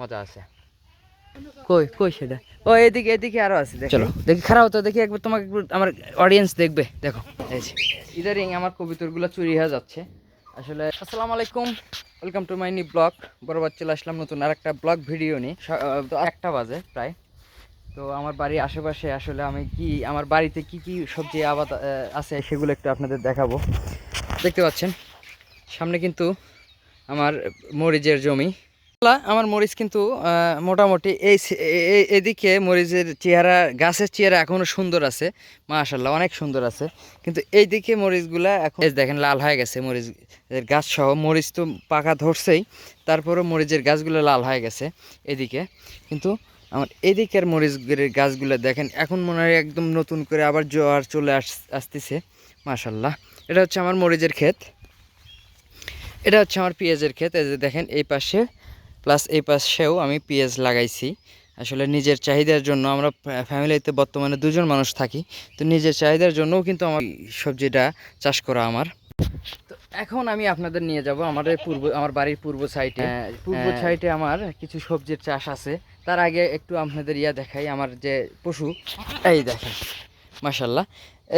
মজা আছে। কই কই সেটা? ও এদিকে এদিকে আরও আছে চলো। দেখি খারাপ তো দেখি একবার তোমাকে আমার অডিয়েন্স দেখবে দেখো। এই ইদারিং আমার কবিতরগুলো চুরি হয়ে যাচ্ছে। আসলে আসসালামু আলাইকুম। ওয়েলকাম টু মাই নি ব্লগ বরাবর চলে আসলাম নতুন আর একটা ব্লগ ভিডিও নিয়ে তো একটা বাজে প্রায়। তো আমার বাড়ির আশেপাশে আসলে আমি কি আমার বাড়িতে কি কি সবজি আবাদ আছে সেগুলো একটু আপনাদের দেখাবো। দেখতে পাচ্ছেন সামনে কিন্তু আমার মরিচের জমি। আমার মরিচ কিন্তু মোটামুটি এই এদিকে মরিচের চেহারা, গাছের চেহারা এখনও সুন্দর আছে। মাশাল্লাহ অনেক সুন্দর আছে। কিন্তু এইদিকে মরিচগুলা এখন দেখেন, লাল হয়ে গেছে মরিচ গাছ সহ মরিচ তো পাকা ধরছেই, তারপরও মরিচের গাছগুলো লাল হয়ে গেছে এদিকে। কিন্তু আমার এদিকের মরিচ গাছগুলো দেখেন, এখন মনে হয় একদম নতুন করে আবার জোয়ার চলে আস, আসতেছে। মাশাল্লাহ এটা হচ্ছে আমার মরিচের ক্ষেত। এটা হচ্ছে আমার পেঁয়াজের ক্ষেত। এই যে দেখেন, এই পাশে প্লাস এই পাশেও আমি পেঁয়াজ লাগাইছি। আসলে নিজের চাহিদার জন্য আমরা ফ্যামিলিতে বর্তমানে দুজন মানুষ থাকি। তো নিজের চাহিদার জন্যও কিন্তু আমার সবজিটা চাষ করা আমার। তো এখন আমি আপনাদের নিয়ে যাব আমাদের পূর্ব আমার বাড়ির পূর্ব সাইডে। পূর্ব সাইডে আমার কিছু সবজির চাষ আছে। তার আগে একটু আপনাদের ইয়া দেখাই আমার যে পশু। এই দেখেন মাশাল্লাহ।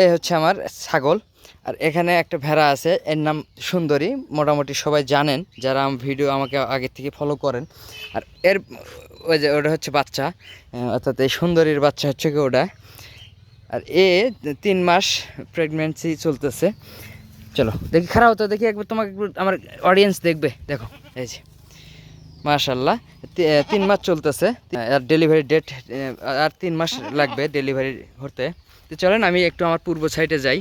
এই হচ্ছে আমার ছাগল। আর এখানে একটা ভেড়া আছে, এর নাম সুন্দরী। মোটামুটি সবাই জানেন, যারা আমার ভিডিও আমাকে আগে থেকে ফলো করেন। আর এর ওই যে ওটা হচ্ছে বাচ্চা অর্থাৎ এই সুন্দরীর বাচ্চা হচ্ছে কি ওটা। আর এ তিন মাস প্রেগনেন্সি চলতেছে। চলো, দেখি খারাপ তো দেখি একবার তোমাকে আমার অডিয়েন্স দেখবে। দেখো, এই যে। মাশাল্লাহ তিন মাস চলতেছে। আর ডেলিভারি ডেট আর তিন মাস লাগবে ডেলিভারি হতে। তো চলেন, আমি একটু আমার পূর্ব সাইডে যাই।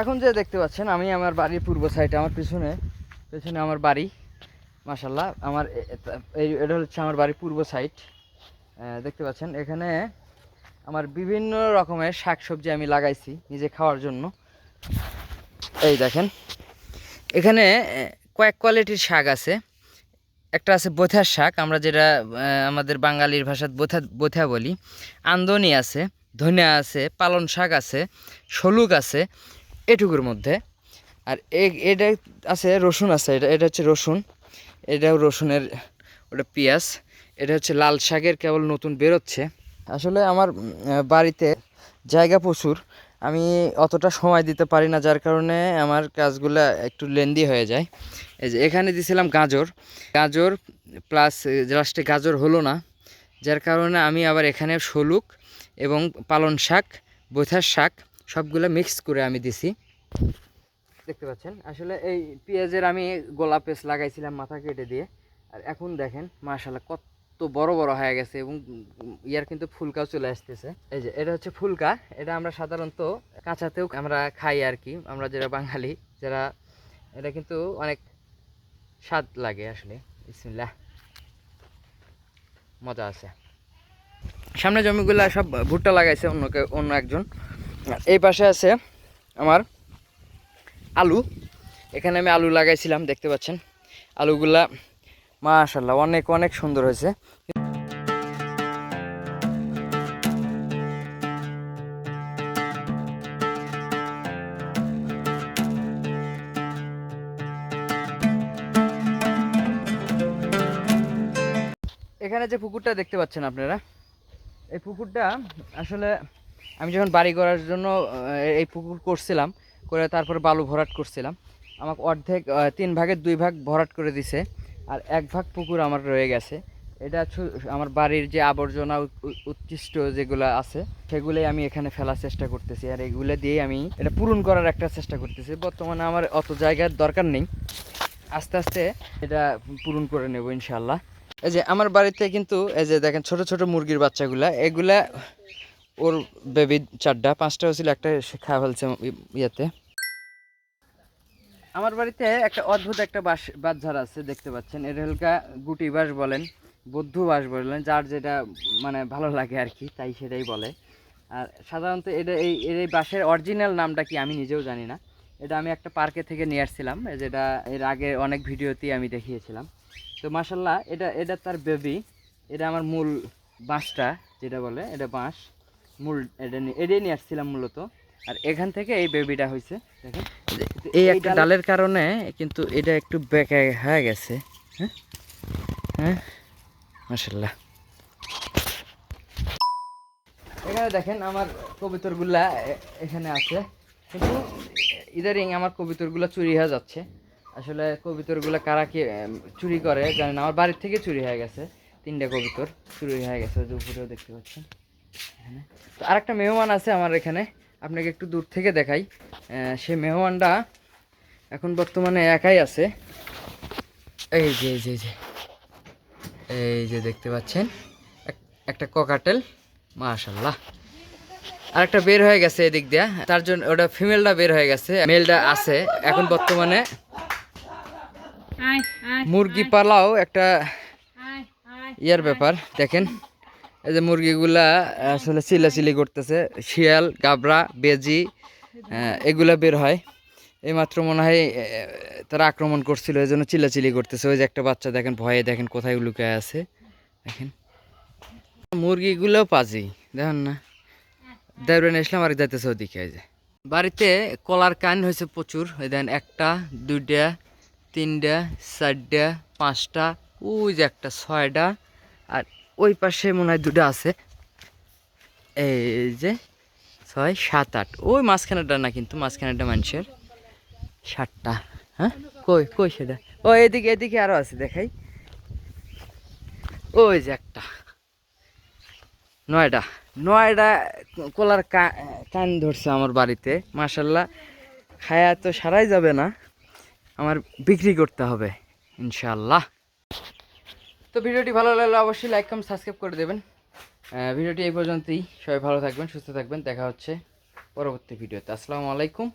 এখন যে দেখতে পাচ্ছেন, আমি আমার বাড়ির পূর্ব সাইডে আমার পিছনে, পেছনে আমার বাড়ি মাশাল্লাহ আমার এটা হচ্ছে আমার বাড়ির পূর্ব সাইড দেখতে পাচ্ছেন, এখানে আমার বিভিন্ন রকমের শাক সবজি আমি লাগাইছি নিজে খাওয়ার জন্য। এই দেখেন, এখানে কয়েক কোয়ালিটির শাক আছে। একটা আছে বোথার শাক, আমরা যেটা আমাদের বাঙালির ভাষাত বোথা বোথা বলি। আন্দনি আছে, ধনিয়া আছে পালন শাক আছে, শলুক আছে, এটুকুর মধ্যে। আর এটা আছে, রসুন আছে, এটা এটা হচ্ছে রসুন। এটাও রসুনের ওটা পেঁয়াজ। এটা হচ্ছে লাল শাকের, কেবল নতুন বেরোচ্ছে। আসলে আমার বাড়িতে জায়গা প্রচুর। আমি অতটা সময় দিতে পারি না, যার কারণে আমার কাজগুলো একটু লেন্দি হয়ে যায়। এই যে এখানে দিয়েছিলাম গাজর। গাজর প্লাস লাস্টে গাজর হলো না, যার কারণে আমি আবার এখানে শলুক এবং পালন শাক বোথার শাক সবগুলো মিক্স করে আমি দিছি। দেখতে পাচ্ছেন? আসলে এই পেঁয়াজের আমি গোলা পেঁচ লাগাইছিলাম মাথা কেটে দিয়ে। আর এখন দেখেন মাশাল্লাহ কত বড় বড় হয়ে গেছে এবং ইয়ার কিন্তু ফুলকাও চলে আসতেছে। এই যে এটা হচ্ছে ফুলকা, এটা আমরা সাধারণত কাঁচাতেও আমরা খাই আর কি। আমরা যারা বাঙালি, যারা, এটা কিন্তু অনেক স্বাদ লাগে আসলে। বিসমিল্লাহ। মজা আছে। সামনে জমিগুলা সব ভুট্টা লাগাইছে অন্য অন্য একজন। এই পাশে আছে আমার আলু। এখানে আমি আলু লাগাইছিলাম, দেখতে পাচ্ছেন। আলুগুলা মাশাল্লাহ অনেক অনেক সুন্দর হয়েছে। এখানে যে পুকুরটা দেখতে পাচ্ছেন আপনারা, এই পুকুরটা আসলে আমি যখন বাড়ি করার জন্য এই পুকুর করছিলাম, করে তারপরে বালু ভরাট করছিলাম, আমাকে অর্ধেক তিন ভাগের দুই ভাগ ভরাট করে দিছে, আর এক ভাগ পুকুর আমার রয়ে গেছে। এটা আমার বাড়ির যে আবর্জনা উৎকৃষ্ট যেগুলো আছে, সেগুলোই আমি এখানে ফেলার চেষ্টা করতেছি, আর এগুলো দিয়েই আমি এটা পূরণ করার একটা চেষ্টা করতেছি। বর্তমানে আমার অত জায়গার দরকার নেই। আস্তে আস্তে এটা পূরণ করে নেব ইনশাল্লাহ এই যে আমার বাড়িতে কিন্তু, এই যে দেখেন ছোট ছোট মুরগির বাচ্চাগুলা, এগুলা ওর বেবি চারটা, পাঁচটা হয়েছিল, একটা খাওয়া ফেলছে ইয়েতে। আমার বাড়িতে একটা অদ্ভুত একটা বাস বাঁশঝাড় আছে, দেখতে পাচ্ছেন। এটা হলকা গুটি বাঁশ বলেন, বৌদ্ধ বাঁশ বলেন, যার যেটা মানে ভালো লাগে আর কি, তাই সেটাই বলে। আর সাধারণত এটা এই এর এই বাঁশের অরিজিনাল নামটা কি আমি নিজেও জানি না। এটা আমি একটা পার্কে থেকে নিয়ে আসছিলাম, যেটা এর আগে অনেক ভিডিওতেই আমি দেখিয়েছিলাম। তো মাসাল্লাহ এটা এটা তার বেবি এটা আমার মূল বাঁশটা যেটা বলে এটা বাঁশ। মূল এটা নিয়ে এটাই নিয়ে আসছিলাম মূলত। আর এখান থেকে এই বেবিটা হয়েছে দেখেন। এই একটা ডালের কারণে কিন্তু এটা একটু বেঁকে হয়ে গেছে হ্যাঁ? হ্যাঁ? মাসাল্লাহ এখানে দেখেন আমার কবিতরগুলা এখানে আছে। কিন্তু ইদারিং আমার কবিতরগুলো চুরি হয়ে যাচ্ছে। আসলে কবিতরগুলো কারা কি চুরি করে জানেন, আমার বাড়ির থেকে চুরি হয়ে গেছে, তিনটা কবিতর চুরি হয়ে গেছে উপরেও দেখতে পাচ্ছেন, এখানে। তো আরেকটা মেহমান আছে আমার এখানে, আপনাকে একটু দূর থেকে দেখাই। সে মেহমানটা এখন বর্তমানে একাই আছে। এই যে এই যে এই যে দেখতে পাচ্ছেন, এক- একটা ককাটেল মাশাল্লাহ আর একটা বের হয়ে গেছে এদিক দিয়ে, তার জন্য ওটা ফিমেলটা বের হয়ে গেছে, মেলটা আছে, এখন বর্তমানে মুরগি পালাও একটা ইয়ার ব্যাপার দেখেন। এই যে মুরগিগুলা আসলে চিলাচিলি করতেছে শিয়াল গাবরা বেজি এগুলা বের হয়। এইমাত্র মনে হয় তারা আক্রমণ করছিল এই জন্য চিল্লাচিলি করতেছে। ওই যে একটা বাচ্চা দেখেন ভয়ে দেখেন কোথায় লুকায় আছে। দেখেন। মুরগিগুলো পাজি দেখেন না। দেবরেন ইসলাম আর যাইতেছে ওদিকে এই যে। বাড়িতে কলার কান হয়েছে প্রচুর ওই দেন একটা দুইটা তিনটা চারটা পাঁচটা ওই যে একটা ছয়টা আর ওই পাশে মনে হয় দুটো আছে। এই যে ছয়, সাত, আট, ওই মাঝখানেটা না কিন্তু মাঝখানেটা মানুষের। সাতটা হ্যাঁ? কই কই সেটা? ও, এদিকে এদিকে আরও আছে, দেখাই। ওই যে একটা। নয়টা নয়টা কলার কান ধরছে আমার বাড়িতে মাসাল্লাহ খায়া তো সারাই যাবে না। আমার বিক্রি করতে হবে ইনশাল্লাহ তো ভিডিওটি ভালো লাগলে অবশ্যই লাইক কম সাবস্ক্রাইব করে দেবেন। ভিডিওটি এই পর্যন্তই। সবাই ভালো থাকবেন, সুস্থ থাকবেন। দেখা হচ্ছে পরবর্তী ভিডিওতে। আসসালামু আলাইকুম।